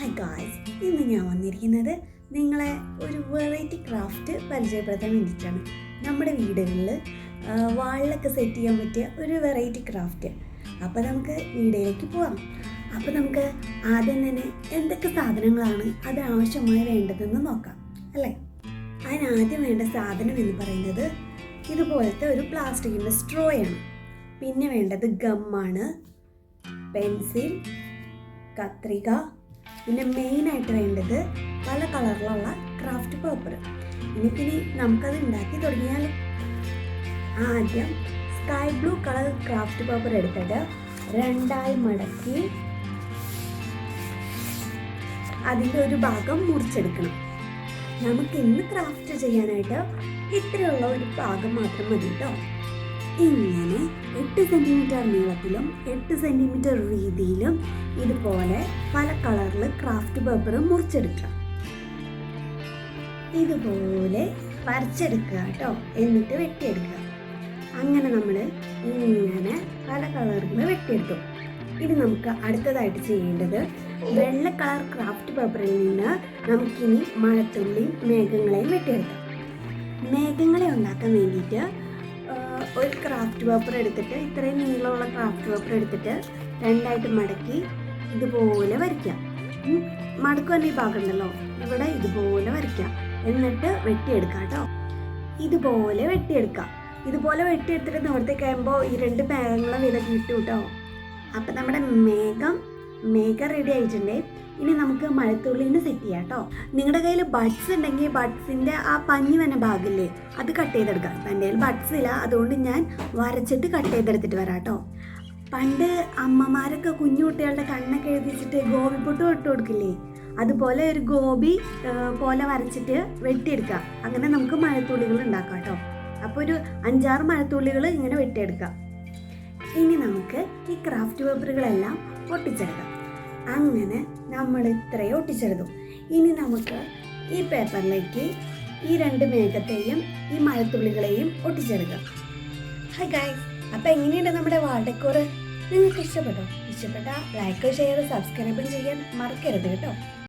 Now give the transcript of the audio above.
Hi guys ഇന്ന് ഞാൻ വന്നിരിക്കുന്നത് നിങ്ങളെ ഒരു വെറൈറ്റി ക്രാഫ്റ്റ് പരിചയപ്പെടുത്താൻ വേണ്ടിയിട്ടാണ്. നമ്മുടെ വീടുകളിൽ വാളിലൊക്കെ സെറ്റ് ചെയ്യാൻ പറ്റിയ ഒരു വെറൈറ്റി ക്രാഫ്റ്റ് അപ്പോൾ നമുക്ക് വീടിലേക്ക് പോകാം അപ്പോൾ നമുക്ക് ആദ്യം തന്നെ എന്തൊക്കെ സാധനങ്ങളാണ് അതിനാവശ്യമായി വേണ്ടതെന്ന് നോക്കാം അല്ലേ? അതിനാദ്യം വേണ്ട സാധനം എന്ന് പറയുന്നത് ഇതുപോലത്തെ ഒരു പ്ലാസ്റ്റിക്കിന്റെ സ്ട്രോയാണ് പിന്നെ വേണ്ടത് ഗമ്മാണ് പെൻസിൽ കത്രിക പിന്നെ മെയിനായിട്ട് വേണ്ടത് പല കളറിലുള്ള ക്രാഫ്റ്റ് പേപ്പർ ഇനിയിപ്പിനി നമുക്കത് ഉണ്ടാക്കി തുടങ്ങിയാൽ ആദ്യം sky blue colour craft paper എടുത്തിട്ട് രണ്ടായി മടക്കി അതിന്റെ ഒരു ഭാഗം മുറിച്ചെടുക്കണം. നമുക്ക് ഇന്ന് ക്രാഫ്റ്റ് ചെയ്യാനായിട്ട് ഇത്രയുള്ള ഒരു ഭാഗം മാത്രം മതി കേട്ടോ ഇങ്ങനെ എട്ട് സെന്റിമീറ്റർ നീളത്തിലും എട്ട് സെന്റിമീറ്റർ വീതിയിലും ഇതുപോലെ പല കളറിൽ ക്രാഫ്റ്റ് പേപ്പർ മുറിച്ചെടുക്കുക ഇതുപോലെ വരച്ചെടുക്കുക കേട്ടോ. എന്നിട്ട് വെട്ടിയെടുക്കുക. അങ്ങനെ നമ്മൾ ഇങ്ങനെ പല കളറുകൾ വെട്ടിയെടുത്തു. ഇത് നമുക്ക് അടുത്തതായിട്ട് ചെയ്യേണ്ടത് വെള്ള കളർ ക്രാഫ്റ്റ് പേപ്പറിൽ നിന്ന് നമുക്കിനി മഴത്തുള്ളി മേഘങ്ങളെയും വെട്ടിയെടുക്കാം. മേഘങ്ങളെ ഉണ്ടാക്കാൻ വേണ്ടിയിട്ട് ഒരു ക്രാഫ്റ്റ് പേപ്പർ എടുത്തിട്ട് ഇത്രയും നീളമുള്ള ക്രാഫ്റ്റ് പേപ്പർ എടുത്തിട്ട് രണ്ടായിട്ട് മടക്കി ഇതുപോലെ വരയ്ക്കാം. തന്നെ ഈ ഭാഗം ഉണ്ടല്ലോ ഇവിടെ ഇതുപോലെ വരയ്ക്കാം. എന്നിട്ട് വെട്ടിയെടുക്കാം കേട്ടോ. ഇതുപോലെ വെട്ടിയെടുക്കാം. ഇതുപോലെ വെട്ടിയെടുത്തിട്ട് നിവർത്തേക്ക് കഴിയുമ്പോൾ ഈ രണ്ട് മേഘങ്ങളെ വില കിട്ടും കേട്ടോ. അപ്പം നമ്മുടെ മേഘം മേഘം റെഡി ആയിട്ടുണ്ട്. ഇനി നമുക്ക് മഴത്തുള്ളിന് സെറ്റ് ചെയ്യാം കേട്ടോ നിങ്ങളുടെ കയ്യിൽ ബഡ്സ് ഉണ്ടെങ്കിൽ ബഡ്സിന്റെ ആ പഞ്ഞി വന്ന ഭാഗമില്ലേ അത് കട്ട് ചെയ്തെടുക്കാം. തന്റെ കയ്യിൽ ബഡ്സ് ഇല്ല അതുകൊണ്ട് ഞാൻ വരച്ചിട്ട് കട്ട് ചെയ്തെടുത്തിട്ട് വരാം കേട്ടോ പണ്ട് അമ്മമാരൊക്കെ കുഞ്ഞു കുട്ടികളുടെ കണ്ണൊക്കെ എഴുതിച്ചിട്ട് ഗോപിപ്പൊട്ട് ഇട്ട് കൊടുക്കില്ലേ അതുപോലെ ഒരു ഗോപി പോലെ വരച്ചിട്ട് വെട്ടിയെടുക്കുക. അങ്ങനെ നമുക്ക് മഴത്തുള്ളികൾ ഉണ്ടാക്കാം കേട്ടോ അപ്പോൾ ഒരു അഞ്ചാറ് മഴത്തുള്ളികൾ ഇങ്ങനെ വെട്ടിയെടുക്കാം. ഇനി നമുക്ക് ഈ ക്രാഫ്റ്റ് പേപ്പറുകളെല്ലാം ഒട്ടിച്ചെടുക്കാം. അങ്ങനെ നമ്മൾ ഇത്രയും ഒട്ടിച്ചെടുത്തു. ഇനി നമുക്ക് ഈ പേപ്പറിലേക്ക് ഈ രണ്ട് മേഘത്തെയും ഈ മഴത്തുള്ളികളെയും ഒട്ടിച്ചെടുക്കാം. ഹായ് ഗായ് അപ്പോൾ എങ്ങനെയുണ്ട് നമ്മുടെ വാൾഡെക്കോർ നിങ്ങൾക്ക് ഇഷ്ടപ്പെട്ടോ? ഇഷ്ടപ്പെട്ട ലൈക്ക് ഷെയർ സബ്സ്ക്രൈബ് ചെയ്യാൻ മറക്കരുത് കേട്ടോ.